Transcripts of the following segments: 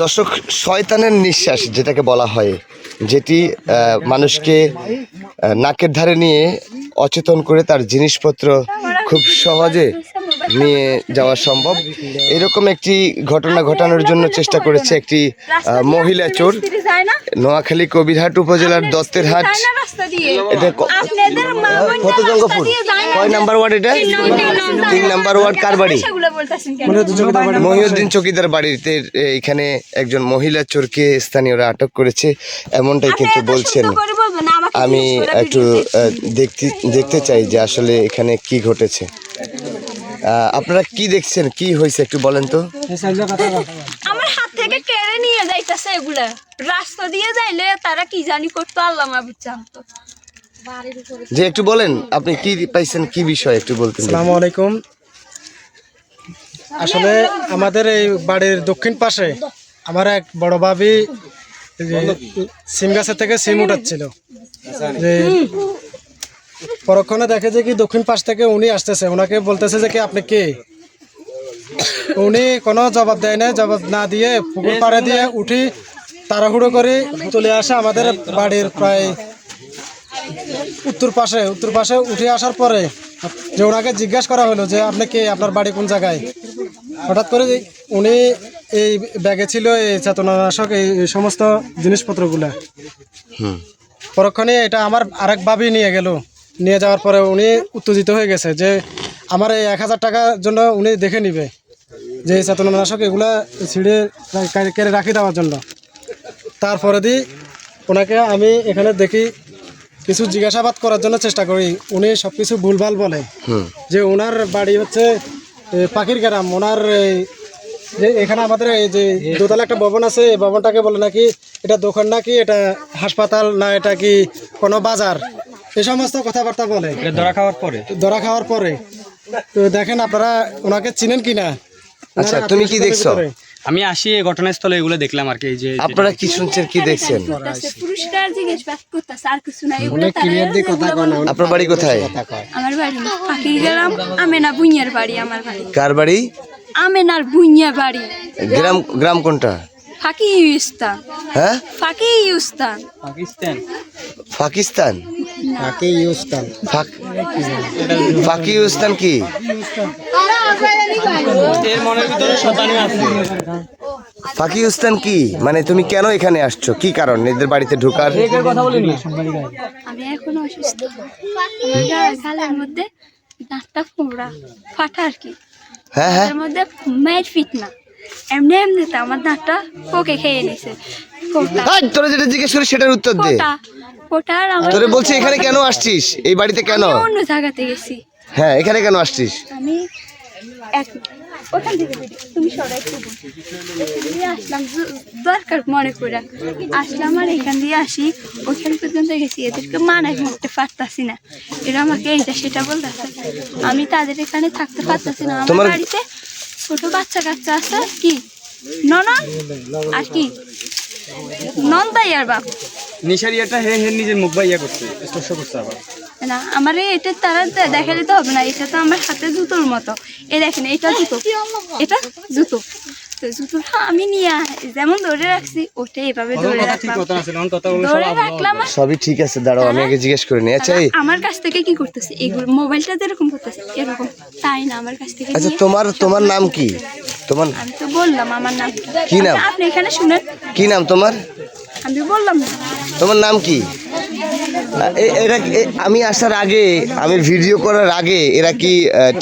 দর্শক, শয়তানের নিঃশ্বাস যেটাকে বলা হয়, যেটি মানুষকে নাকের ধারে নিয়ে অচেতন করে তার জিনিসপত্র খুব সহজে নিয়ে যাওয়া সম্ভব। এরকম একটি ঘটনা ঘটানোর জন্য চেষ্টা করেছে একটি মহিলা চোর। নোয়াখালী কবিরহাট উপজেলার দত্তের হাট এটা ফতেজঙ্গপুর। কয় নাম্বার ওয়ার্ড এটা? তিন নাম্বার ওয়ার্ড কার বাড়ি? মহিউদ্দিন চকিদার বাড়িতে এখানে একজন মহিলা চোরকে স্থানীয়রা আটক করেছে। এমনটাই কিন্তু বলছেন। আমি একটু দেখতে দেখতে চাই যে আসলে এখানে কি ঘটেছে। আপনারা কি দেখছেন? কি হয়েছে? একটু বলেন তো। আমার হাত থেকে কেড়ে নিয়ে যাইতেছে এগুলা। রাস্তা দিয়ে যাইলে তারা কি জানি করতো আল্লাহ মাহবুব জানতো যে একটু বলেন আপনি কি পাইছেন? কি বিষয় একটু বলতেন আসসালামু আলাইকুম। আসলে আমাদের এই বাড়ির দক্ষিণ পাশে আমার এক বড় ভাবি সিম গাছের থেকে সিম উঠাচ্ছিল। যে পরক্ষণে দেখে যে কি দক্ষিণ পাশ থেকে উনি আসতেছে। ওনাকে বলতেছে যে কি আপনি কে? উনি কোনো জবাব দেয় না জবাব না দিয়ে পুকুর পাড়ে দিয়ে উঠি তাড়াহুড়ো করে চলে আসে আমাদের বাড়ির প্রায় উত্তর পাশে। উত্তর পাশে উঠে আসার পরে যে ওনাকে জিজ্ঞাসা করা হলো যে আপনি কে? আপনার বাড়ি কোন জায়গায়? হঠাৎ করে উনি এই ব্যাগে ছিল এই চেতনানাশক এই সমস্ত জিনিসপত্রগুলা। পরক্ষণে এটা আমার আরেক ভাবি নিয়ে গেল। নিয়ে যাওয়ার পরে উনি উত্তেজিত হয়ে গেছে যে আমার এই এক হাজার টাকার জন্য উনি দেখে নিবে যে এই চেতনানাশক এগুলা ছিঁড়ে কেড়ে রাখি দেওয়ার জন্য। তারপরে দি ওনাকে আমি এখানে দেখি কিছু জিজ্ঞাসাবাদ করার জন্য চেষ্টা করি। উনি সব কিছু ভুলভাল বলে। যে ওনার বাড়ি হচ্ছে পাখির গ্রাম। ওনার এই, যে এখানে আমাদের এই যে দোতলা একটা ভবন আছে এই ভবনটাকে বলে নাকি এটা দোকান নাকি এটা হাসপাতাল না এটা কি কোনো বাজার? এই সমস্ত কথাবার্তা বলে। ধরা খাওয়ার পরে? ধরা খাওয়ার পরে। তো দেখেন আপনারা ওনাকে চিনেন কিনা? আচ্ছা, তুমি কি দেখছ? আমি আসি এই ঘটনাস্থলে এগুলো দেখলাম আর কি যে আপনারা কি শুনছেন কি দেখছেন? পুরস্কার জিজ্ঞেস করতেছে আর কিছু নাই এগুলো তারা আপনার বাড়ি কোথায়? আমার বাড়ি পাখির আমেনা বুইয়ার বাড়ি আমার বাড়ি। কার বাড়ি? আমেনার বুইয়া বাড়ি। গ্রাম গ্রাম কোনটা? ফাঁকি ইউস্তান। হ্যাঁ? ফাঁকি ইউস্তান। পাকিস্তান। পাকিস্তান? তাকে ইউস্তান। পাকিস্তান কি? পাকিস্তান কি? মানে তুমি কেন এখানে আসছো? কি কারণ? এদের বাড়িতে ঢোকার কথা বলিনি। আমি এখন অসুস্থ। গালের মধ্যে দাঁতটা ফোড়া ফাটা আর কি। হ্যাঁ হ্যাঁ। তার মধ্যে মায়ের ফিট না এমনি এমনিতে আমার দাঁতটা পোকে খেয়ে নিছে। তোরা যেটা জিজ্ঞেস করি সেটার উত্তর দে। আমার তোরে বলছি এখানে কেন আসছিস? এই বাড়িতে কেন? অন্য জায়গাতে গেছি। হ্যাঁ এখানে কেন আসছিস? আমি এক ওখান থেকে তুমি আসলাম দরকার মনে করে। আসলাম আর এখান দিয়ে আসি। ওখান পর্যন্ত গেছি। এদেরকে মানায় পারতাছি না। এরা আমাকে এইটা সেটা বলতেছে। আমি তাদের এখানে থাকতে পারতাছি না। আমার বাড়িতে ছোট বাচ্চা কাচ্চা আছে কি? ননন আর কি? নন্দাই আর বাপ? নিশারিয়াটা হে হে নিজের মুখ বাইয়া করছে স্পর্শ করছে আবার। না আমার এটা তারা দেখালে তো হবে না এটা তো আমার হাতে জুতোর মতো। এ দেখেন এটা জুতো। এটা জুতো। তো জুতোটা আমি নিয়ে যেমন ধরে রাখছি ওটা এভাবে ধরে রাখলাম। কথা আছে এখন কথা বলে সব ধরে রাখলাম সবই ঠিক আছে দাঁড়াও আমি আগে জিজ্ঞেস করে নিই। আচ্ছা আমার কাছ থেকে কি করতেছে? এগুলো মোবাইলটা যেরকম করতেছে এরকম। তাই না আমার কাছ থেকে আচ্ছা তোমার তোমার নাম কি? তোমার আমি তো বললাম আমার নাম। কি নাম? আপনি এখানে শুনেন। কি নাম তোমার? আমি বললাম না। তোমার নাম কি? এরা আমি আসার আগে আমি ভিডিও করার আগে এরা কি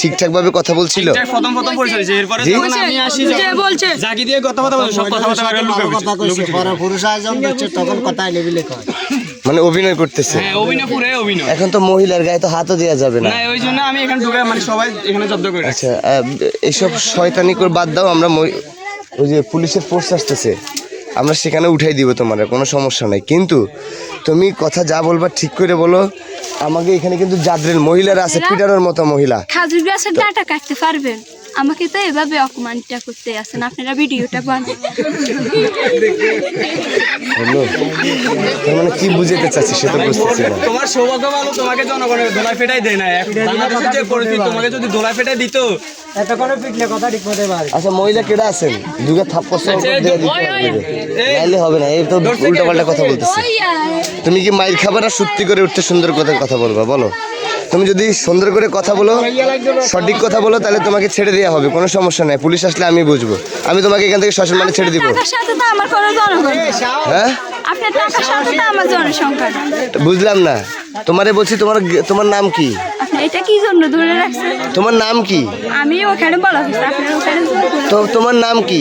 ঠিকঠাক ভাবে কথা বলছিল? এটা প্রথম প্রথম পরিচয় হয়েছে এরপরে যখন আমি আসি বলছে জাগি দিয়ে কথা কথা বলছে সব কথা কথা লুকে কথা পুরুষ আয়োজন করছে তখন কথা লেবিলে কয় মানে অভিনয় করতেছে। হ্যাঁ অভিনয় পুরো অভিনয়। এখন তো মহিলার গায়ে তো হাতও দেওয়া যাবে না। না ওই জন্য আমি এখানে ঢুকে মানে সবাই এখানে জব্দ করে আচ্ছা এইসব শয়তানি করে বাদ দাও আমরা ওই যে পুলিশের ফোর্স আসতেছে। আমরা সেখানে উঠাই দিব তোমার কোনো সমস্যা নাই। কিন্তু তুমি কথা যা বলবা ঠিক করে বলো আমাকে এখানে কিন্তু জাদ্রেল মহিলারা আছে পিটানোর মতো মহিলা। খাজুর গাছের ডাটা কাটতে পারবেন। আমাকে তো এভাবে অপমানটা করতে আছেন আপনারা ভিডিওটা বানান। তার মানে কি বুঝাতে চাচ্ছি সেটা বুঝতেছি না। তোমার সৌভাগ্য ভালো তোমাকে জনগণের দোলাই ফেটাই দেয় না। এখন বাংলাদেশের যে পরিস্থিতি তোমাকে যদি দোলাই ফেটাই দিত এতক্ষণে পিটলে কথা ঠিক মতো পারে আচ্ছা মহিলা কেডা আছেন? দুগে দিয়ে হবে। নাইলে হবে না এই তো উল্টা পাল্টা কথা বলতেছে। তুমি কি মাইর খাবার আর সত্যি করে উঠতে সুন্দর করে কথা বলবা? বলো। তুমি যদি সুন্দর করে কথা বলো সঠিক কথা বলো তাহলে তোমাকে ছেড়ে দেওয়া হবে কোনো সমস্যা নাই। পুলিশ আসলে আমি বুঝব। আমি তোমাকে এখান থেকে শ্মশান মানে ছেড়ে দিব। টাকার সাথে তো আমার কোনো জনগণ না। হ্যাঁ? আপনার টাকার সাথে তো আমার জনসংখ্যা না। বুঝলাম না। তোমারে বলছি তোমার তোমার নাম কি? এটা কি জন্য ধরে রাখছেন তোমার নাম কি? আমি ওখানে বলা হয়েছে আপনার ওখানে তো তোমার নাম কি?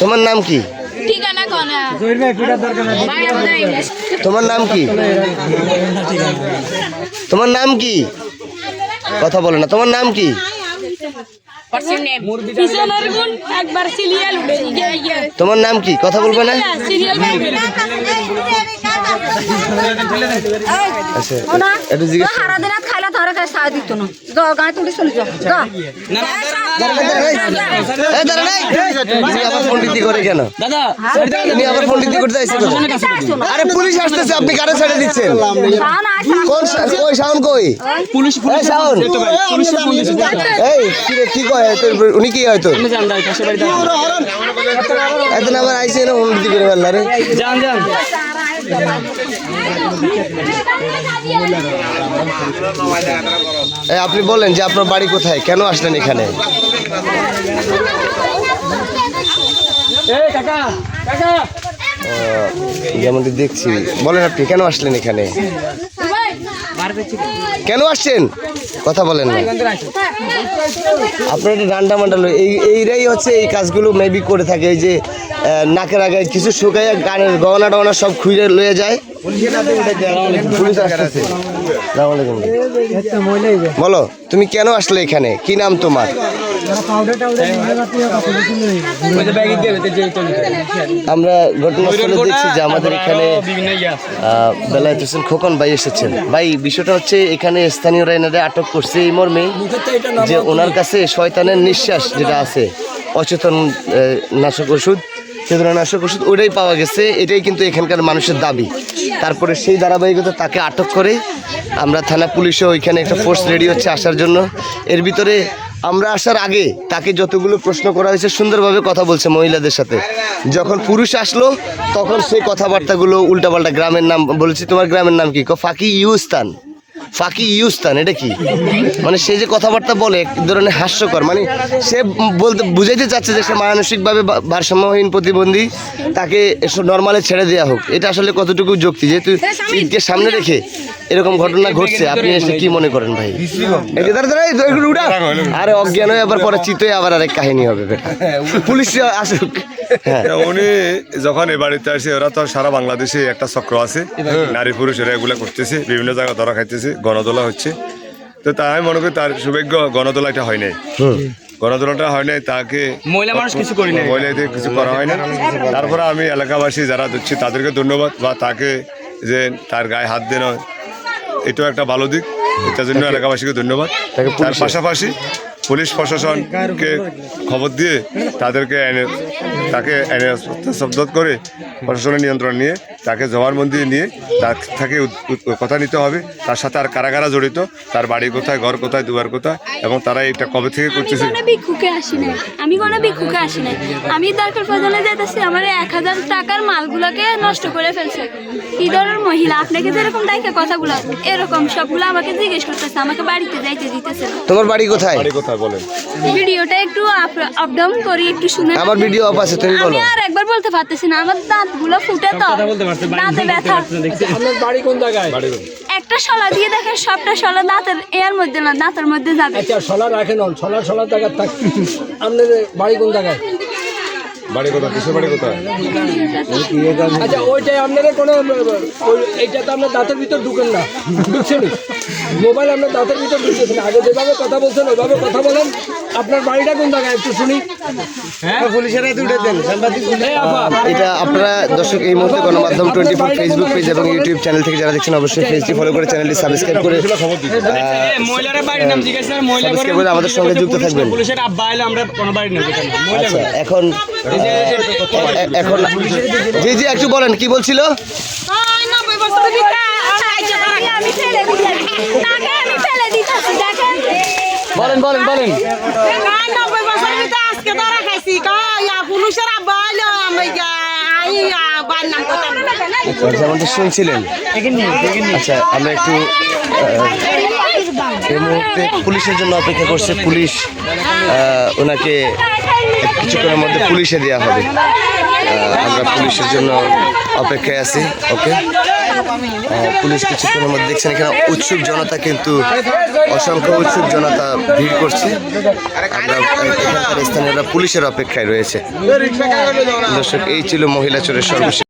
তোমার নাম কি? ঠিকানা কোনা? তোমার নাম কি? তোমার নাম কি? কথা বলো না তোমার নাম কি? তোমার নাম কি? কথা বলবে না? সিরিয়াল আচ্ছা দিন আপনি কারে ছেড়ে দিচ্ছেন কয় উনি কি হয় বাড়ি এতদিন আবার আইসে না করে রে যান যান আপনি বলেন যে আপনার বাড়ি কোথায়? কেন আসলেন এখানে? যেমনটি দেখছি। বলেন আপনি, কেন আসলেন এখানে? কেন আসছেন? কথা বলেন আপনার একটা ডান্ডা মান্ডা এই এইরাই হচ্ছে এই কাজগুলো মেবি করে থাকে। এই যে নাকের আগে কিছু শুকাইয়া গানের গহনা টহনা সব খুঁজে লয়ে যায়। বলো, তুমি কেন আসলে এখানে? কি নাম তোমার? আমরা ঘটনাস্থলে দেখছি যে আমাদের এখানে বেলায়েত হোসেন খোকন ভাই এসেছেন। ভাই, বিষয়টা হচ্ছে এখানে স্থানীয়রা এনারে আটক করছে এই মর্মে যে ওনার কাছে শয়তানের নিঃশ্বাস যেটা আছে, অচেতন নাশক ওষুধ চেতনানাশক ওষুধ ওটাই পাওয়া গেছে। এটাই কিন্তু এখানকার মানুষের দাবি। তারপরে সেই ধারাবাহিকতা তাকে আটক করে আমরা থানা পুলিশও ওইখানে একটা ফোর্স রেডি হচ্ছে আসার জন্য। এর ভিতরে আমরা আসার আগে তাকে যতগুলো প্রশ্ন করা হয়েছে, সুন্দরভাবে কথা বলছে মহিলাদের সাথে। যখন পুরুষ আসলো, তখন সেই কথাবার্তাগুলো উল্টাপাল্টা গ্রামের নাম বলেছি। তোমার গ্রামের নাম কি? ফাঁকি ইউস্তান। ফাঁকি ইউস্তান এটা কি? মানে সে যে কথাবার্তা বলে এক ধরনের হাস্যকর। মানে সে বলতে বুঝাইতে চাচ্ছে যে সে মানসিকভাবে ভারসাম্যহীন প্রতিবন্ধী তাকে নর্মালে ছেড়ে দেওয়া হোক। এটা আসলে কতটুকু যুক্তি? যেহেতু ঈদকে সামনে রেখে এরকম ঘটনা ঘটছে আপনি এসে কি মনে করেন ভাই। আরে অজ্ঞান হয়ে আবার পরে চিতই আবার আরেক কাহিনী হবে বেটা। পুলিশ আসুক। হ্যাঁ। উনি যখন এ বাড়িতে আসে ওরা তো সারা বাংলাদেশে একটা চক্র আছে। নারী পুরুষ এরা এগুলো করতেছে বিভিন্ন জায়গায় ধরা খাইতেছে। গণদোলা হচ্ছে। তো তাই আমি মনে করি তার সৌভাগ্য গণদোলাটা হয় নাই। গণদোলাটা হয় নাই তাকে মহিলা মানুষ কিছু করি নাই। মহিলাদের কিছু করা হয় না তারপরে আমি এলাকাবাসী যারা দিচ্ছি তাদেরকে ধন্যবাদ বা তাকে যে তার গায়ে হাত দেন এটাও একটা ভালো দিক। এটার জন্য এলাকাবাসীকে ধন্যবাদ। তার পাশাপাশি পুলিশ প্রশাসনকে খবর দিয়ে তাদেরকে তাকে আইনে শব্দ করে প্রশাসনের নিয়ন্ত্রণ নিয়ে তাকে জবানবন্দি নিয়ে তার থেকে কথা নিতে হবে। তার সাথে আর কারা কারা জড়িত। তার বাড়ি কোথায় ঘর কোথায় দুয়ার কোথায় এবং তারা এটা কবে থেকে আমি করতেছে? ভিক্ষুকে আসি আমি কোনো ভিক্ষুকে আসি নাই। আমি দরকার প্রয়োজনে যেতেছি আমার এক হাজার টাকার মালগুলোকে নষ্ট করে ফেলছে। কি ধরনের মহিলা? আপনাকে যেরকম ডাইকে কথাগুলো এরকম সবগুলো আমাকে জিজ্ঞেস করতেছে আমাকে বাড়িতে যাইতে দিতেছে তোমার বাড়ি কোথায়? বাড়ি কোথায় বলেন। ভিডিওটা একটু আপ ডাউন করি একটু শুনে আমার ভিডিও অফ আছে তুমি বলো। আমি আর একবার বলতে পারতেছি না আমার দাঁতগুলো ফুটে তো। দাঁতে ব্যথা। আপনার বাড়ি কোন জায়গায়? একটা শলা দিয়ে দেখেন সবটা শলা দাঁতের এর মধ্যে না দাঁতের মধ্যে যাবে। আচ্ছা সলা রাখেন সলা সলা জায়গা থাক। আপনার বাড়ি কোন জায়গায়? বাড়ি কোথায়? কিসের বাড়ি কোথায়? আচ্ছা ওইটাই আপনারা কোনো ওই- এইটা তো আপনার দাঁতের ভিতর ঢুকেন না। ঢুকছেন মোবাইল আপনার দাঁতের ভিতর ঢুকতেছে না আগে যেভাবে কথা বলছেন ওইভাবে কথা বলেন। আপনার বাড়িটা কোন জায়গায়? একটু শুনি। এই আপা, এটা আপনারা দর্শক এই মুহূর্তে গণমাধ্যম টোয়েন্টি ফোর ফেসবুক পেজ এবং ইউটিউব চ্যানেল থেকে যারা দেখছেন অবশ্যই পেজটি ফলো করে চ্যানেলটি সাবস্ক্রাইব করে সাবস্ক্রাইব আমাদের সঙ্গে যুক্ত থাকবেন। আচ্ছা। এখন এখন জি জি একটু বলেন কি বলছিল আমি ফেলে দিতেছি তাকে আমি ফেলে দিতেছি দেখেন বলেন বলেন বলেন নব্বই বছর ভিতরে আজকে ধরা খাইছি কয়া পুলিশের আব্বা হইল আমি আই নাম কথা যেমনটা শুনছিলেন। আচ্ছা আমরা একটু এই মুহূর্তে পুলিশের জন্য অপেক্ষা করছে। পুলিশ ওনাকে কিছুক্ষণের মধ্যে পুলিশে দেওয়া হবে। আমরা পুলিশের জন্য অপেক্ষায় আছি ওকে? পুলিশ কিছুক্ষণের মধ্যে দেখছেন এখানে উৎসুক জনতা কিন্তু অসংখ্য উৎসুক জনতা ভিড় করছে। আমরা এখানকার স্থানীয়রা পুলিশের অপেক্ষায় রয়েছে। দর্শক, এই ছিল মহিলা চোরের সর্বশেষ